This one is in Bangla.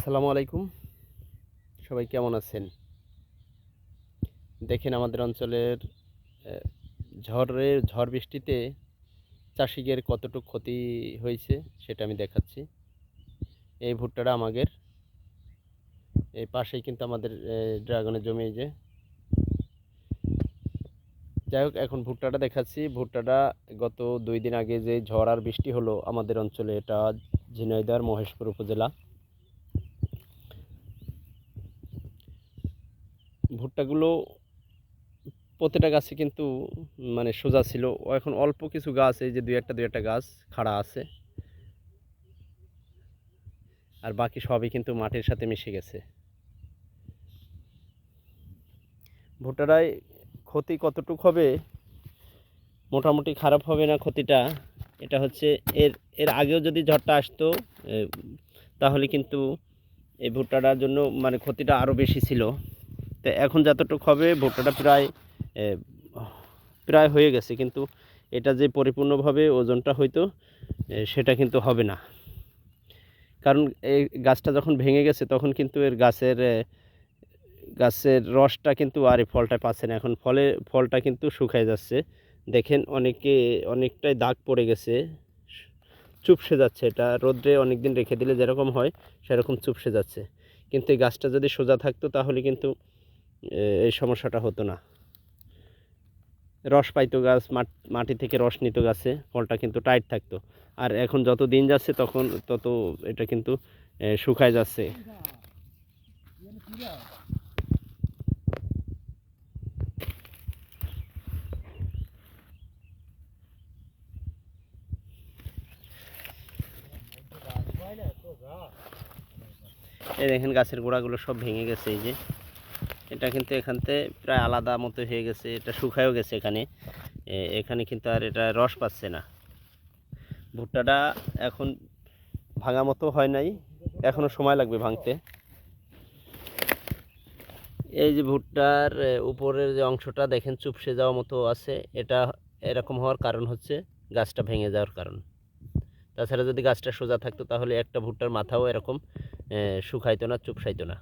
আসসালামু আলাইকুম। সবাই কেমন আছেন? দেখেন আমাদের অঞ্চলের ঝড়ের ঝড় বৃষ্টিতে চাষিদের কতটুকু ক্ষতি হয়েছে সেটা আমি দেখাচ্ছি। এই ভুট্টাটা আমাদের, এই পাশেই কিন্তু আমাদের ড্রাগনের জমি যে। যাই হোক, এখন ভুট্টাটা দেখাচ্ছি। ভুট্টাটা গত দুই দিন আগে যে ঝড় আর বৃষ্টি হলো আমাদের অঞ্চলে, এটা ঝিনাইদার মহেশপুর উপজেলা। ভুট্টাগুলো প্রতিটা গাছে কিন্তু মানে সোজা ছিল। এখন অল্প কিছু গাছ, এই যে দুই একটা দুই একটা গাছ খাড়া আছে। আর বাকি সবই কিন্তু মাটির সাথে মিশে গেছে। ভুট্টাটায় ক্ষতি কতটুক হবে, মোটামুটি খারাপ হবে না ক্ষতিটা, এটা হচ্ছে এর এর আগেও যদি ঝড়টা আসতো তাহলে কিন্তু এই ভুট্টাটার জন্য মানে ক্ষতিটা আরও বেশি ছিল। তো এখন যতটুকু হবে ভুট্টাটা প্রায় প্রায় হয়ে গেছে। কিন্তু এটা যে পরিপূর্ণভাবে ওজনটা হয়তো সেটা কিন্তু হবে না। কারণ এই গাছটা যখন ভেঙে গেছে, তখন কিন্তু এর গাছের গাছের রসটা কিন্তু আর এই ফলটা পাচ্ছে না। এখন ফলে, ফলটা কিন্তু শুকায় যাচ্ছে। দেখেন অনেকে, অনেকটাই দাগ পড়ে গেছে, চুপসে যাচ্ছে। এটা রোদ্রে অনেক দিন রেখে দিলে যেরকম হয়, সেরকম চুপসে যাচ্ছে। কিন্তু এই গাছটা যদি সোজা থাকতো, তাহলে কিন্তু এই সমস্যাটা হতো না। রস পাইতো গাছ মাট- থেকে রস নিত গাছে, ফলটা কিন্তু টাইট থাকতো। আর এখন যত দিন যাচ্ছে তখন তত এটা কিন্তু শুকায় যাচ্ছে। এই দেখেন গাছের গোড়াগুলো সব ভেঙে গেছে, এই যে। এটা কিন্তু এখানতে প্রায় আলাদা মতো হয়ে গেছে, এটা শুকায়ও গেছে এখানে। এখানে কিন্তু আর এটা রস পাচ্ছে না। ভুট্টাটা এখন ভাঙা মতো হয় নাই এখনও সময় লাগবে ভাঙতে। এই যে ভুট্টার উপরের যে অংশটা দেখেন চুপসে যাওয়া মতো আছে, এটা এরকম হওয়ার কারণ হচ্ছে গাছটা ভেঙে যাওয়ার কারণ। তাছাড়া যদি গাছটা সোজা থাকতো তাহলে একটা ভুট্টার মাথাও এরকম শুকাইতো না, চুপসাইতো না।